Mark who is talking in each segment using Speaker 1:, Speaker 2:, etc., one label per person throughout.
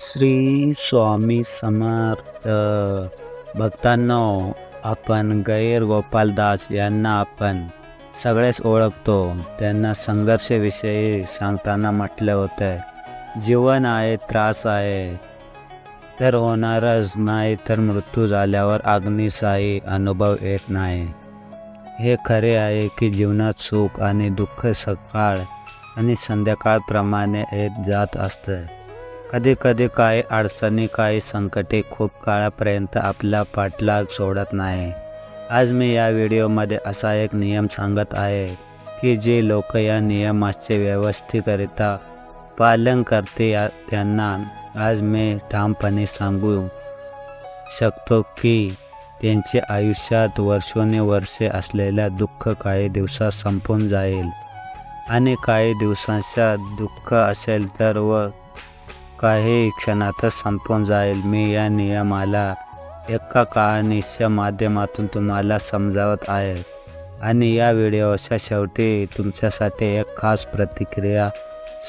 Speaker 1: श्री स्वामी समर्थ. भक्तांनो आपण गैर गोपालदास यांना आपण सगळेच ओळखतो. त्यांना संघर्षाविषयी सांगताना म्हटलं होतं जीवन आहे त्रास आहे तर होणारच नाही तर मृत्यू झाल्यावर अग्निसाही अनुभव येत नाही. हे खरे आहे की जीवनात सुख आणि दुःख सकाळ आणि संध्याकाळप्रमाणे येत जात असतं. कधी कधी काही अडचणी काही संकटे खूप काळापर्यंत आपला पाठलाग सोडत नाही. आज मी या व्हिडिओमध्ये असा एक नियम सांगत आहे की जे लोक या नियमाचे व्यवस्थितरित्या पालन करते या त्यांना आज मी ठामपणे सांगू शकतो की त्यांच्या आयुष्यात वर्षोनुवर्षे असलेल्या दुःख काही दिवसात संपून जाईल. आणि काही दिवसांच्या दुःख असेल तर व काही क्षणातच संपून जाईल. मी या नियमाला एका कहाणीच्या माध्यमातून तुम्हाला समजावत आहे. आणि या व्हिडिओच्या शेवटी तुमच्यासाठी एक खास प्रतिक्रिया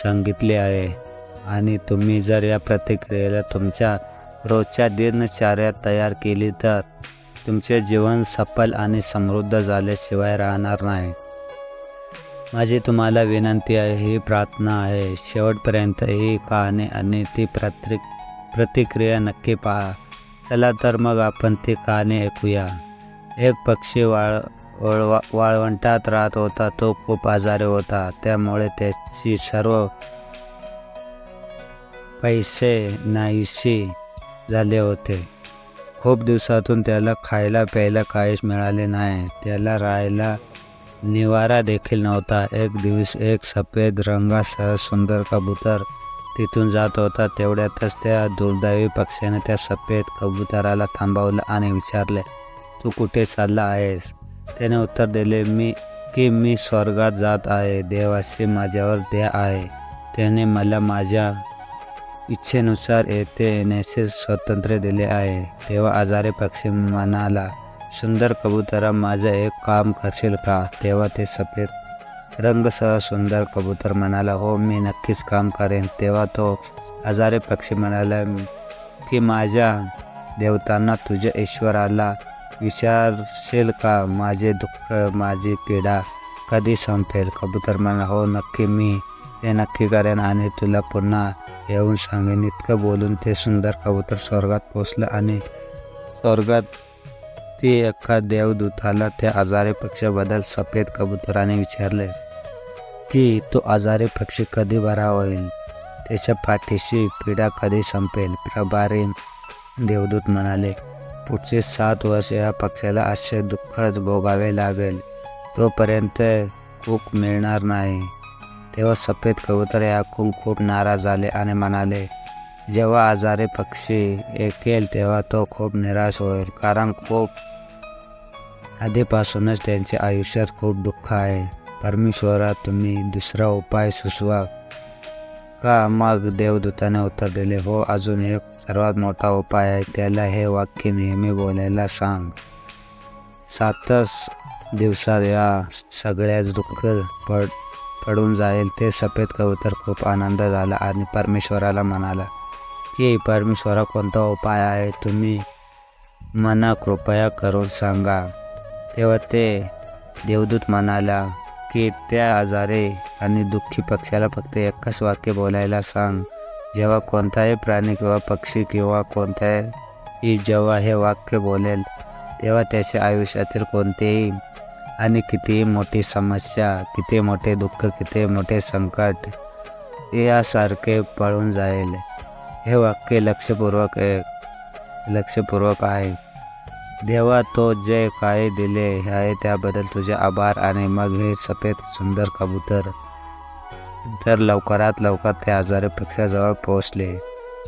Speaker 1: सांगितली आहे. आणि तुम्ही जर या प्रतिक्रियेला तुमच्या रोजच्या दिनचर्यात तयार केली तर तुमचे जीवन सफल आणि समृद्ध झाल्याशिवाय राहणार नाही. माझी तुम्हाला विनंती आहे ही प्रार्थना आहे. शेवटपर्यंत ही कहाणी आणि ती प्रति प्रतिक्रिया नक्की पहा. चला तर मग आपण ती कहाणी ऐकूया. एक पक्षी वाळ वळवा वाळवंटात राहत होता. तो खूप आजारी होता. त्यामुळे त्याची सर्व पैसे नाहीशी झाले होते. खूप दिवसातून त्याला खायला प्यायला काहीच मिळाले नाही. त्याला राहायला निवारा देखील नव्हता. एक दिवस एक सफेद रंगासह सुंदर कबूतर तिथून जात होता. तेवढ्यातच त्या दुर्दैवी पक्ष्याने त्या सफेद कबुतराला थांबवलं आणि विचारले तू कुठे चालला आहेस? त्याने उत्तर दिले मी की मी स्वर्गात जात आहे. देवाशी माझ्यावर दे आहे. त्याने मला माझ्या इच्छेनुसार येथे येण्याचे स्वातंत्र्य दिले आहे. तेव्हा आजारी पक्षी म्हणाला सुंदर कबुतरा माझं एक काम करशील का? तेव्हा ते सफेद रंगसह सुंदर कबूतर म्हणाला हो मी नक्कीच काम करेन. तेव्हा तो हजारे पक्षी म्हणाला की माझ्या देवतांना तुझ्या ईश्वराला विचारशील का? माझे दुःख माझी पीडा कधी संपेल? कबूतर म्हणाला हो नक्की मी ते नक्की करेन आणि तुला पुन्हा येऊन सांगेन. इतकं बोलून ते सुंदर कबूतर स्वर्गात पोचलं आणि स्वर्गात ती एका देवदूताला त्या आजारी पक्षाबद्दल सफेद कबुतराने विचारले की तो आजारी पक्षी कधी बरा होईल? त्याच्या पाठीशी पीडा कधी संपेल? प्रभारी देवदूत म्हणाले पुढचे सात वर्ष या पक्षाला असे दुःखच भोगावे लागेल. तोपर्यंत कूक मिळणार नाही. तेव्हा सफेद कबूतर ऐकून खूप नाराज झाले आणि म्हणाले जेव्हा आजारी पक्षी ऐकेल तेव्हा तो खूप निराश होईल. कारण खूप आधीपासूनच त्यांच्या आयुष्यात खूप दुःख आहे. परमेश्वरा तुम्ही दुसरा उपाय सुचवा का? मग देवदूताने उत्तर दिले हो अजून एक सर्वात मोठा उपाय आहे. त्याला हे वाक्य नेहमी बोलायला सांग. सातच दिवसात या सगळ्याच दुःख पड पडून जाईल. ते सफेद कबूतर खूप आनंद झाला आणि परमेश्वराला म्हणाला की परमेश्वरा कोणता उपाय आहे तुम्ही मना कृपया करून सांगा. तेव्हा ते देवदूत म्हणाला की त्या आजारे आणि दुःखी पक्षाला फक्त एकच वाक्य बोलायला सांग. जेव्हा कोणताही प्राणी किंवा पक्षी किंवा कोणत्याही जेव्हा हे वाक्य बोलेल तेव्हा त्याच्या आयुष्यातील कोणतेही आणि कितीही मोठी समस्या किती मोठे दुःख किती मोठे संकट यासारखे पळून जाईल. हे वाक्य लक्षपूर्वक लक्षपूर्वक आहे. देवा तो जे काय दिले आहे त्याबद्दल तुझे आभार आणि मग हे सफेद सुंदर कबूतर. तर लवकरात लवकर ते आजारी पक्षाजवळ पोहोचले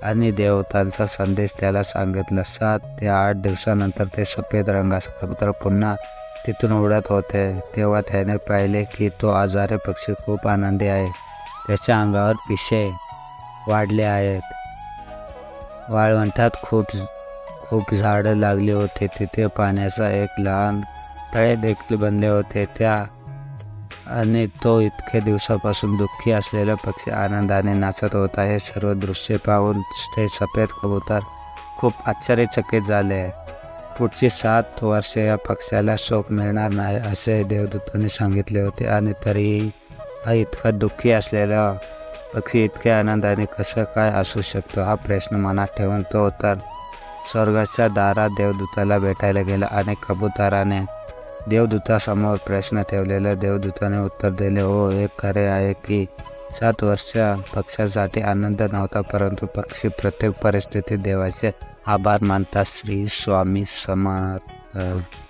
Speaker 1: आणि देवतांचा संदेश त्याला सांगितला. सात ते आठ दिवसानंतर ते सफेद रंगाचा कबूतर पुन्हा तिथून उडत होते. तेव्हा त्याने पाहिले की तो आजारी पक्षी खूप आनंदी आहे. त्याच्या अंगावर पिशे वाढले आहेत. वाळवंटात खूप खूप झाडं लागली होते. तिथे पाण्याचा एक लहान तळे देखील बनले होते. त्या आणि तो इतके दिवसापासून दुःखी असलेला पक्षी आनंदाने नाचत होता. हे सर्व दृश्य पाहून ते सफेद कबूतर खूप आश्चर्यचकित झाले. पुढची सात वर्षे या पक्ष्याला शोक मिळणार नाही असे देवदूतांनी सांगितले होते. आणि तरीही हा इतका दुःखी असलेला पक्षी इतक्या आनंदाने कसं काय असू शकतो हा प्रश्न मनात ठेवून तो तर स्वर्गाच्या दारात देवदूताला भेटायला गेला आणि कबुतराने देवदूतासमोर प्रश्न ठेवलेला. देवदूताने उत्तर दिले हो हे खरे आहे की सात वर्ष पक्षासाठी आनंद नव्हता परंतु पक्षी प्रत्येक परिस्थितीत देवाचे आभार मानतात. श्री स्वामी समर्थ.